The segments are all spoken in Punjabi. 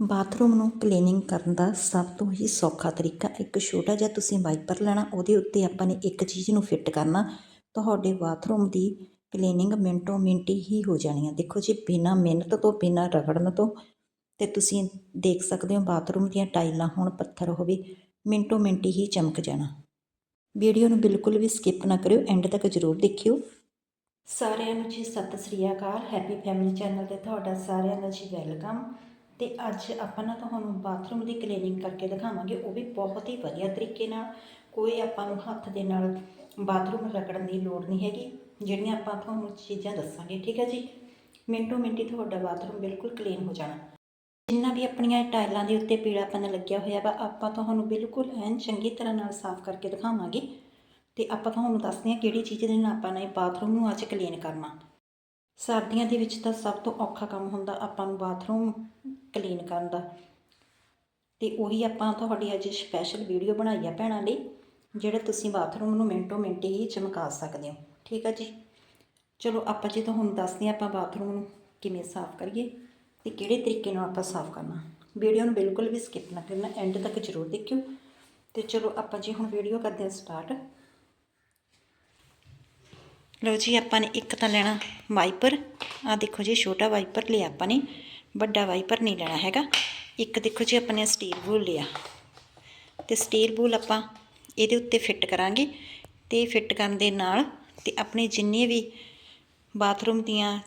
ਬਾਥਰੂਮ ਨੂੰ ਕਲੀਨਿੰਗ ਕਰਨ ਦਾ ਸਭ ਤੋਂ ਹੀ ਸੌਖਾ ਤਰੀਕਾ ਇੱਕ ਛੋਟਾ ਜਿਹਾ ਤੁਸੀਂ ਵਾਈਪਰ ਲੈਣਾ, ਉਹਦੇ ਉੱਤੇ ਆਪਾਂ ਨੇ ਇੱਕ ਚੀਜ਼ ਨੂੰ ਫਿੱਟ ਕਰਨਾ, ਤੁਹਾਡੇ ਬਾਥਰੂਮ ਦੀ ਕਲੀਨਿੰਗ ਮਿੰਟੋ ਮਿੰਟੀ ਹੀ ਹੋ ਜਾਣੀ ਹੈ ਦੇਖੋ ਜੀ, ਬਿਨਾਂ ਮਿਹਨਤ ਤੋਂ, ਬਿਨਾਂ ਰਗੜਨ ਤੋਂ, ਤੇ ਤੁਸੀਂ ਦੇਖ ਸਕਦੇ ਹੋ ਬਾਥਰੂਮ ਦੀਆਂ ਟਾਈਲਾਂ ਹੁਣ ਪੱਥਰ ਹੋਵੇ, ਮਿੰਟੋ ਮਿੰਟੀ ਹੀ ਚਮਕ ਜਾਣਾ। ਵੀਡੀਓ ਨੂੰ ਬਿਲਕੁਲ ਵੀ ਸਕਿਪ ਨਾ ਕਰਿਓ, ਐਂਡ ਤੱਕ ਜ਼ਰੂਰ ਦੇਖਿਓ। ਸਾਰਿਆਂ ਨੂੰ ਜੀ, ਸਤਿ ਸ੍ਰੀ ਅਕਾਲ, ਹੈਪੀ ਫੈਮਿਲੀ ਚੈਨਲ ਤੇ ਤੁਹਾਡਾ ਸਾਰਿਆਂ ਦਾ ਜੀ ਵੈਲਕਮ। ਤੇ ਅੱਜ ਆਪਾਂ ਨਾ ਤੁਹਾਨੂੰ ਬਾਥਰੂਮ ਦੀ ਕਲੀਨਿੰਗ ਕਰਕੇ ਦਿਖਾਵਾਂਗੇ, ਉਹ ਵੀ ਬਹੁਤ ਹੀ ਵਧੀਆ ਤਰੀਕੇ ਨਾਲ। ਕੋਈ ਆਪਾਂ ਨੂੰ ਹੱਥ ਦੇ ਨਾਲ ਬਾਥਰੂਮ ਰਗੜਨ ਦੀ ਲੋੜ ਨਹੀਂ ਹੈਗੀ, ਜਿਹੜੀਆਂ ਆਪਾਂ ਤੁਹਾਨੂੰ ਚੀਜ਼ਾਂ ਦੱਸਾਂਗੇ, ਠੀਕ ਹੈ ਜੀ? ਮਿੰਟੋ ਮਿੰਟੀ ਤੁਹਾਡਾ ਬਾਥਰੂਮ ਬਿਲਕੁਲ ਕਲੀਨ ਹੋ ਜਾਣਾ। ਜਿੰਨਾ ਵੀ ਆਪਣੀਆਂ ਟਾਈਲਾਂ ਦੇ ਉੱਤੇ ਪੀੜਾਪਨ ਲੱਗਿਆ ਹੋਇਆ ਵਾ, ਆਪਾਂ ਤੁਹਾਨੂੰ ਬਿਲਕੁਲ ਐਨ ਚੰਗੀ ਤਰ੍ਹਾਂ ਨਾਲ ਸਾਫ਼ ਕਰਕੇ ਦਿਖਾਵਾਂਗੇ। ਤੇ ਆਪਾਂ ਤੁਹਾਨੂੰ ਦੱਸਦੇ ਹਾਂ ਕਿਹੜੀ ਚੀਜ਼ ਦੇ ਨਾਲ ਆਪਾਂ ਨੇ ਬਾਥਰੂਮ ਨੂੰ ਅੱਜ ਕਲੀਨ ਕਰਨਾ। ਸਰਦੀਆਂ ਦੇ ਵਿੱਚ ਤਾਂ ਸਭ ਤੋਂ ਔਖਾ ਕੰਮ ਹੁੰਦਾ ਆਪਾਂ ਨੂੰ ਬਾਥਰੂਮ ਕਲੀਨ ਕਰਨ ਦਾ। ਤੇ ਉਹੀ ਆਪਾਂ ਤੁਹਾਡੀ ਅੱਜ ਸਪੈਸ਼ਲ ਵੀਡੀਓ ਬਣਾਈ ਆ ਭੈਣਾਂ ਲਈ, ਜਿਹੜਾ ਤੁਸੀਂ ਬਾਥਰੂਮ ਨੂੰ ਮਿੰਟੋ ਮਿੰਟ ਹੀ ਚਮਕਾ ਸਕਦੇ ਹੋ। ਠੀਕ ਆ ਜੀ? ਚਲੋ ਆਪਾਂ ਜੀ ਤੁਹਾਨੂੰ ਦੱਸਦੇ ਹਾਂ ਆਪਾਂ ਬਾਥਰੂਮ ਨੂੰ ਕਿਵੇਂ ਸਾਫ਼ ਕਰੀਏ ਤੇ ਕਿਹੜੇ ਤਰੀਕੇ ਨਾਲ ਆਪਾਂ ਸਾਫ਼ ਕਰਨਾ। ਵੀਡੀਓ ਨੂੰ ਬਿਲਕੁਲ ਵੀ ਸਕਿਪ ਨਾ ਕਰਨਾ ਐਂਡ ਤੱਕ ਜ਼ਰੂਰ ਦੇਖਿਓ। ਤੇ ਚਲੋ ਆਪਾਂ ਜੀ ਹੁਣ ਵੀਡੀਓ ਕਰਦੇ ਹਾਂ ਸਟਾਰਟ ਲਓ ਜੀ ਆਪਾਂ ਨੇ ਇੱਕ ਤਾਂ ਲੈਣਾ ਵਾਈਪਰ ਆ ਦੇਖੋ ਜੀ ਛੋਟਾ ਵਾਈਪਰ ਲਿਆ ਆਪਾਂ ਨੇ। ਵੱਡਾ ਵਾਈਪਰ ਨਹੀਂ ਲੈਣਾ ਹੈਗਾ। ਇੱਕ ਦੇਖੋ ਜੀ ਆਪਾਂ ਨੇ ਸਟੀਲ ਬੂਲ ਲਿਆ। ਤੇ ਸਟੀਲ ਬੂਲ ਆਪਾਂ ਇਹਦੇ ਉੱਤੇ ਫਿੱਟ ਕਰਾਂਗੇ। ਤੇ ਫਿੱਟ ਕਰਨ ਦੇ ਨਾਲ ਤੇ ਆਪਣੇ ਜਿੰਨੇ ਵੀ ਬਾਥਰੂਮ ਦੀਆਂ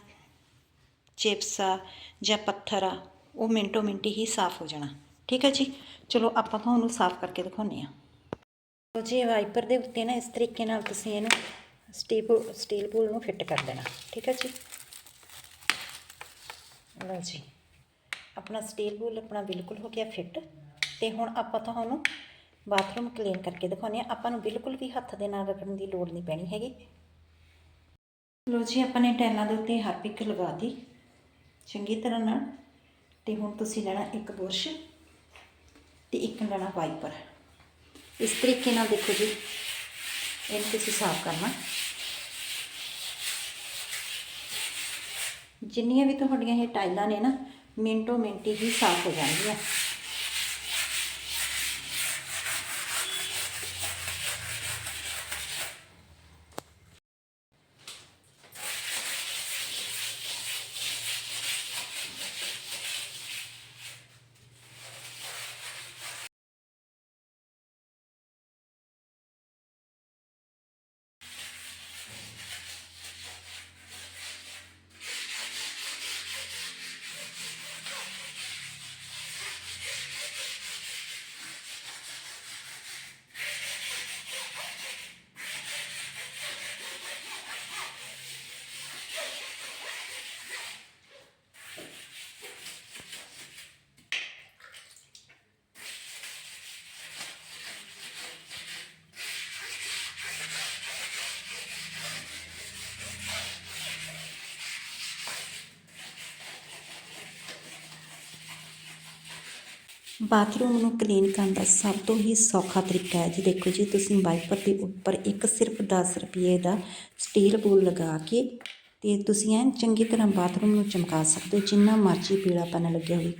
ਚਿਪਸ ਆ ਜਾਂ ਪੱਥਰ ਆ, ਉਹ ਮਿੰਟੋ ਮਿੰਟੀ ਹੀ ਸਾਫ਼ ਹੋ ਜਾਣਾ। ਠੀਕ ਹੈ ਜੀ? ਚਲੋ ਆਪਾਂ ਤੁਹਾਨੂੰ ਸਾਫ਼ ਕਰਕੇ ਦਿਖਾਉਂਦੇ ਆ ਲਓ ਜੀ ਵਾਈਪਰ ਦੇ ਉੱਤੇ ਨਾ ਇਸ ਤਰੀਕੇ ਨਾਲ ਤੁਸੀਂ ਇਹਨੂੰ ਸਟੀਲ ਸਟੀਲ ਪੂਲ ਨੂੰ ਫਿੱਟ ਕਰ ਦੇਣਾ। ਠੀਕ ਹੈ ਜੀ? ਲਓ ਜੀ। ਆਪਣਾ ਸਟੀਲ ਪੂਲ ਆਪਣਾ ਬਿਲਕੁਲ ਹੋ ਗਿਆ ਫਿੱਟ ਤੇ ਹੁਣ ਆਪਾਂ ਤੁਹਾਨੂੰ ਬਾਥਰੂਮ ਕਲੀਨ ਕਰਕੇ ਦਿਖਾਉਂਦੇ ਆ ਆਪਾਂ ਨੂੰ ਬਿਲਕੁਲ ਵੀ ਹੱਥ ਦੇ ਨਾਲ ਰਗੜਨ ਦੀ ਲੋੜ ਨਹੀਂ ਪੈਣੀ ਹੈਗੀ। ਲਓ ਜੀ, ਆਪਾਂ ਨੇ ਟੈਲਾਂ ਦੇ ਉੱਤੇ ਹਾਰਪਿਕ ਲਗਾਤੀ ਚੰਗੀ ਤਰ੍ਹਾਂ ਨਾਲ। ਤੇ ਹੁਣ ਤੁਸੀਂ ਲੈਣਾ ਇੱਕ ਬੁਰਸ਼ ਤੇ ਇੱਕ ਲੈਣਾ ਵਾਈਪਰ। ਇਸ ਤਰੀਕੇ ਨਾਲ ਦੇਖੋ ਜੀ, ਇਹਨੂੰ ਤੁਸੀਂ ਸਾਫ਼ ਕਰਨਾ। ਜਿੰਨੀਆਂ ਵੀ ਤੁਹਾਡੀਆਂ ਇਹ ਟਾਈਲਾਂ ਨੇ ਨਾ ਮਿੰਟੋ ਮਿੰਟ ਹੀ ਸਾਫ਼ ਹੋ ਜਾਂਦੀਆਂ ਬਾਥਰੂਮ ਨੂੰ ਕਲੀਨ ਕਰਨ ਦਾ ਸਭ ਤੋਂ ਹੀ ਸੌਖਾ ਤਰੀਕਾ ਹੈ ਜੀ। ਦੇਖੋ ਜੀ, ਤੁਸੀਂ ਵਾਈਪਰ ਦੇ ਉੱਪਰ ਇੱਕ ਸਿਰਫ 10 ਰੁਪਏ ਦਾ ਸਟੀਲ ਬੋਲ ਲਗਾ ਕੇ ਤੇ ਤੁਸੀਂ ਐਨ ਚੰਗੀ ਤਰ੍ਹਾਂ ਬਾਥਰੂਮ ਨੂੰ ਚਮਕਾ ਸਕਦੇ ਹੋ, ਜਿੰਨਾ ਮਰਜ਼ੀ ਪੀਲਾਪਨ ਲੱਗਿਆ ਹੋਵੇ।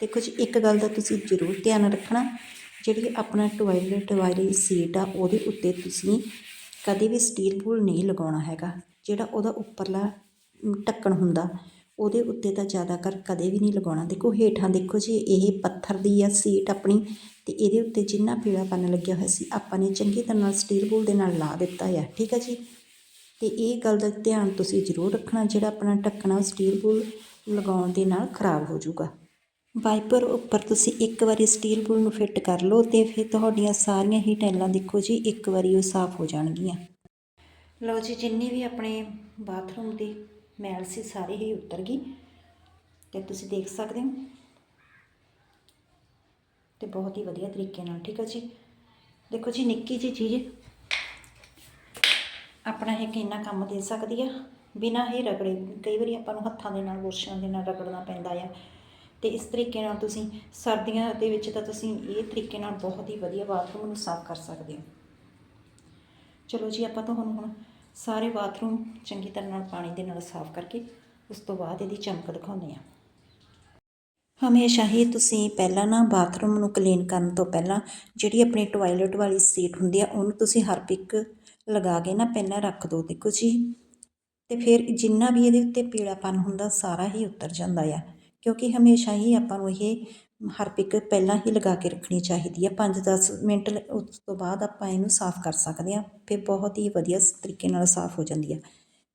ਦੇਖੋ ਜੀ, ਇੱਕ ਗੱਲ ਦਾ ਤੁਸੀਂ ਜ਼ਰੂਰ ਧਿਆਨ ਰੱਖਣਾ, ਜਿਹੜੀ ਆਪਣਾ ਟਾਇਲਟ ਵਾਲੀ ਸੀਟ ਆ, ਉਹਦੇ ਉੱਤੇ ਤੁਸੀਂ ਕਦੇ ਵੀ ਸਟੀਲ ਬੋਲ ਨਹੀਂ ਲਗਾਉਣਾ ਹੈਗਾ, ਜਿਹੜਾ ਉਹਦਾ ਉੱਪਰਲਾ ਢੱਕਣ ਹੁੰਦਾ। ਉਹਦੇ ਉੱਤੇ ਤਾਂ ਜ਼ਿਆਦਾ ਕਰ ਕਦੇ ਵੀ ਨਹੀਂ ਲਗਾਉਣਾ। ਦੇਖੋ ਹੇਠਾਂ ਦੇਖੋ ਜੀ, ਇਹ ਪੱਥਰ ਦੀ ਆ ਸੀਟ ਆਪਣੀ ਤੇ ਇਹਦੇ ਉੱਤੇ ਜਿੰਨਾ ਪੀਲਾਪਨ ਲੱਗਿਆ ਹੋਇਆ ਸੀ, ਆਪਾਂ ਨੇ ਚੰਗੀ ਤਰ੍ਹਾਂ ਨਾਲ ਸਟੀਲ ਬੂਲ ਦੇ ਨਾਲ ਲਾ ਦਿੱਤਾ ਆ, ਠੀਕ ਹੈ ਜੀ? ਤੇ ਇਹ ਗੱਲ ਦਾ ਧਿਆਨ ਤੁਸੀਂ ਜ਼ਰੂਰ ਰੱਖਣਾ, ਜਿਹੜਾ ਆਪਣਾ ਢੱਕਣਾ ਸਟੀਲ ਬੋਲ ਲਗਾਉਣ ਦੇ ਨਾਲ ਖਰਾਬ ਹੋ ਜਾਊਗਾ। ਵਾਈਪਰ ਉੱਪਰ ਤੁਸੀਂ ਇੱਕ ਵਾਰੀ ਸਟੀਲ ਬੂਲ ਨੂੰ ਫਿੱਟ ਕਰ ਲਓ ਤੇ ਫਿਰ ਤੁਹਾਡੀਆਂ ਸਾਰੀਆਂ ਹੀ ਟੈਲਾਂ ਦੇਖੋ ਜੀ, ਇੱਕ ਵਾਰੀ ਉਹ ਸਾਫ਼ ਹੋ ਜਾਣਗੀਆਂ। ਲਓ ਜੀ, ਜਿੰਨੀ ਵੀ ਆਪਣੇ ਬਾਥਰੂਮ ਦੀ ਮੈਲ ਸੀ, ਸਾਰੀ ਹੀ ਉਤਰ ਗਈ। ਤੇ ਤੁਸੀਂ ਦੇਖ ਸਕਦੇ ਹੋ। ਤੇ ਬਹੁਤ ਹੀ ਵਧੀਆ ਤਰੀਕੇ ਨਾਲ, ਠੀਕ ਹੈ ਜੀ? ਦੇਖੋ ਜੀ, ਨਿੱਕੀ ਜਿਹੀ ਚੀਜ਼ ਆਪਣਾ ਇਹ ਕਿੰਨਾ ਕੰਮ ਦੇ ਸਕਦੀ ਆ। ਬਿਨਾਂ ਹੀ ਰਗੜੇ, ਕਈ ਵਾਰੀ ਆਪਾਂ ਨੂੰ ਹੱਥਾਂ ਦੇ ਨਾਲ ਬੁਰਸ਼ਾਂ ਦੇ ਨਾਲ ਰਗੜਨਾ ਪੈਂਦਾ ਆ। ਤੇ ਇਸ ਤਰੀਕੇ ਨਾਲ ਤੁਸੀਂ ਸਰਦੀਆਂ ਦੇ ਵਿੱਚ ਤਾਂ ਤੁਸੀਂ ਇਹ ਤਰੀਕੇ ਨਾਲ ਬਹੁਤ ਹੀ ਵਧੀਆ ਬਾਥਰੂਮ ਨੂੰ ਸਾਫ਼ ਕਰ ਸਕਦੇ ਹੋ। ਚਲੋ ਜੀ, ਆਪਾਂ ਤੁਹਾਨੂੰ ਹੁਣ ਸਾਰੇ ਬਾਥਰੂਮ ਚੰਗੀ ਤਰ੍ਹਾਂ ਨਾਲ ਪਾਣੀ ਦੇ ਨਾਲ ਸਾਫ਼ ਕਰਕੇ ਉਸ ਤੋਂ ਬਾਅਦ ਇਹਦੀ ਚਮਕ ਦਿਖਾਉਂਦੇ ਆ ਹਮੇਸ਼ਾ ਹੀ ਤੁਸੀਂ ਪਹਿਲਾਂ ਨਾ ਬਾਥਰੂਮ ਨੂੰ ਕਲੀਨ ਕਰਨ ਤੋਂ ਪਹਿਲਾਂ ਜਿਹੜੀ ਆਪਣੀ ਟੋਇਲਟ ਵਾਲੀ ਸੀਟ ਹੁੰਦੀ ਆ, ਉਹਨੂੰ ਤੁਸੀਂ ਹਰਪਿਕ ਲਗਾ ਕੇ ਨਾ ਪਹਿਲਾਂ ਰੱਖ ਦਿਓ ਦੇਖੋ ਜੀ। ਤੇ ਫਿਰ ਜਿੰਨਾ ਵੀ ਇਹਦੇ ਉੱਤੇ ਪੀਲਾਪਨ ਹੁੰਦਾ, ਸਾਰਾ ਹੀ ਉਤਰ ਜਾਂਦਾ ਆ। ਕਿਉਂਕਿ ਹਮੇਸ਼ਾ ਹੀ ਆਪਾਂ ਨੂੰ ਇਹ ਹਰ ਹਰਪਿਕ ਪਹਿਲਾਂ ਹੀ ਲਗਾ ਕੇ ਰੱਖਣੀ ਚਾਹੀਦੀ ਆ। ਪੰਜ ਦਸ ਮਿੰਟ ਉਸ ਤੋਂ ਬਾਅਦ ਆਪਾਂ ਇਹਨੂੰ ਸਾਫ਼ ਕਰ ਸਕਦੇ ਹਾਂ। ਫਿਰ ਬਹੁਤ ਹੀ ਵਧੀਆ ਤਰੀਕੇ ਨਾਲ ਸਾਫ਼ ਹੋ ਜਾਂਦੀ ਆ।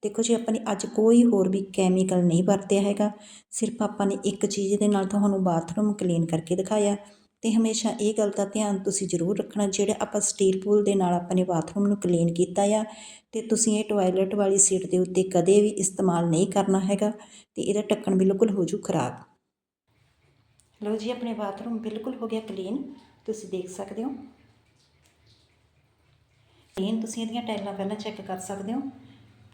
ਦੇਖੋ ਜੀ, ਆਪਾਂ ਨੇ ਅੱਜ ਕੋਈ ਹੋਰ ਵੀ ਕੈਮੀਕਲ ਨਹੀਂ ਵਰਤਿਆ ਹੈਗਾ। ਸਿਰਫ ਆਪਾਂ ਨੇ ਇੱਕ ਚੀਜ਼ ਦੇ ਨਾਲ ਤੁਹਾਨੂੰ ਬਾਥਰੂਮ ਕਲੀਨ ਕਰਕੇ ਦਿਖਾਇਆ। ਤੇ ਹਮੇਸ਼ਾ ਇਹ ਗੱਲ ਦਾ ਧਿਆਨ ਤੁਸੀਂ ਜ਼ਰੂਰ ਰੱਖਣਾ, ਜਿਹੜੇ ਆਪਾਂ ਸਟੀਲ ਪੂਲ ਦੇ ਨਾਲ ਆਪਾਂ ਨੇ ਬਾਥਰੂਮ ਨੂੰ ਕਲੀਨ ਕੀਤਾ ਆ, ਤੇ ਤੁਸੀਂ ਇਹ ਟਾਇਲਟ ਵਾਲੀ ਸੀਟ ਦੇ ਉੱਤੇ ਕਦੇ ਵੀ ਇਸਤੇਮਾਲ ਨਹੀਂ ਕਰਨਾ ਹੈਗਾ। ਤੇ ਇਹਦਾ ਢੱਕਣ ਬਿਲਕੁਲ ਹੋ ਜੂ ਖਰਾਬ। ਲਓ ਜੀ, ਆਪਣੇ ਬਾਥਰੂਮ ਬਿਲਕੁਲ ਹੋ ਗਿਆ ਕਲੀਨ ਤੁਸੀਂ ਦੇਖ ਸਕਦੇ ਹੋ। ਕਲੀਨ ਤੁਸੀਂ ਇਹਦੀਆਂ ਟਾਈਲਾਂ ਪਹਿਲਾਂ ਚੈੱਕ ਕਰ ਸਕਦੇ ਹੋ।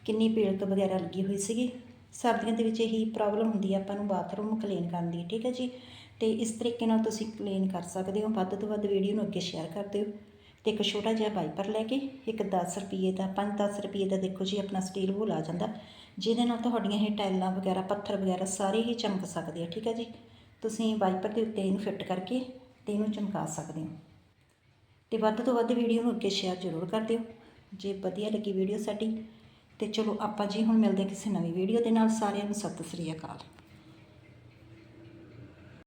ਕਿੰਨੀ ਪੀਲਕ ਵਗੈਰਾ ਲੱਗੀ ਹੋਈ ਸੀਗੀ। ਸਰਦੀਆਂ ਦੇ ਵਿੱਚ ਇਹੀ ਪ੍ਰੋਬਲਮ ਹੁੰਦੀ ਹੈ ਆਪਾਂ ਨੂੰ ਬਾਥਰੂਮ ਕਲੀਨ ਕਰਨ ਦੀ, ਠੀਕ ਹੈ ਜੀ? ਤੇ ਇਸ ਤਰੀਕੇ ਨਾਲ ਤੁਸੀਂ ਕਲੀਨ ਕਰ ਸਕਦੇ ਹੋ। ਵੱਧ ਤੋਂ ਵੱਧ ਵੀਡੀਓ ਨੂੰ ਅੱਗੇ ਸ਼ੇਅਰ ਕਰ ਦਿਓ। ਤੇ ਇੱਕ ਛੋਟਾ ਜਿਹਾ ਵਾਈਪਰ ਲੈ ਕੇ ਇੱਕ 10 ਰੁਪਏ ਦਾ 5-10 ਰੁਪਏ ਦਾ ਦੇਖੋ ਜੀ, ਆਪਣਾ ਸਟੀਲ ਵੂਲ ਆ ਜਾਂਦਾ। ਜਿਹਦੇ ਨਾਲ ਤੁਹਾਡੀਆਂ ਇਹ ਟਾਈਲਾਂ ਵਗੈਰਾ, ਪੱਥਰ ਵਗੈਰਾ ਸਾਰੇ ਹੀ ਚਮਕ ਸਕਦੇ ਆ, ਠੀਕ ਹੈ ਜੀ? ਤੁਸੀਂ ਵਾਈਪਰ ਦੇ ਉੱਤੇ ਇਹਨੂੰ ਫਿੱਟ ਕਰਕੇ ਤੇ ਇਹਨੂੰ ਚਮਕਾ ਸਕਦੇ ਹੋ। ਤੇ ਵੱਧ ਤੋਂ ਵੱਧ ਵੀਡੀਓ ਨੂੰ ਅੱਗੇ ਸ਼ੇਅਰ ਜ਼ਰੂਰ ਕਰ ਦਿਓ। ਜੇ ਵਧੀਆ ਲੱਗੀ ਵੀਡੀਓ ਸਾਡੀ, ਤੇ ਚਲੋ ਆਪਾਂ ਜੀ ਹੁਣ ਮਿਲਦੇ ਹਾਂ ਕਿਸੇ ਨਵੀਂ ਵੀਡੀਓ ਦੇ ਨਾਲ। ਸਾਰਿਆਂ ਨੂੰ ਸਤਿ ਸ੍ਰੀ ਅਕਾਲ।